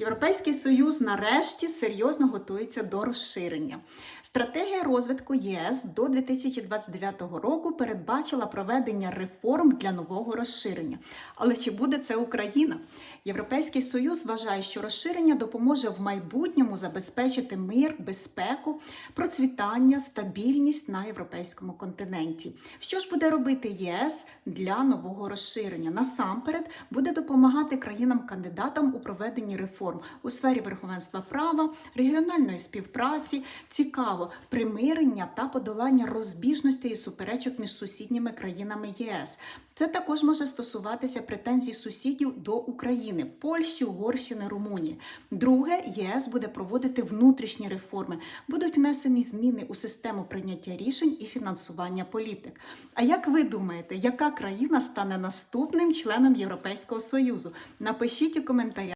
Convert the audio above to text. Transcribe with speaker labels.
Speaker 1: Європейський Союз нарешті серйозно готується до розширення. Стратегія розвитку ЄС до 2029 року передбачила проведення реформ для нового розширення. Але чи буде це Україна? Європейський Союз вважає, що розширення допоможе в майбутньому забезпечити мир, безпеку, процвітання, стабільність на європейському континенті. Що ж буде робити ЄС для нового розширення? Насамперед буде допомагати країнам-кандидатам у проведенні реформ у сфері верховенства права, регіональної співпраці, цікаво, примирення та подолання розбіжностей і суперечок між сусідніми країнами ЄС. Це також може стосуватися претензій сусідів до України, Польщі, Угорщини, Румунії. Друге, ЄС буде проводити внутрішні реформи, будуть внесені зміни у систему прийняття рішень і фінансування політик. А як ви думаєте, яка країна стане наступним членом Європейського Союзу? Напишіть у коментарях.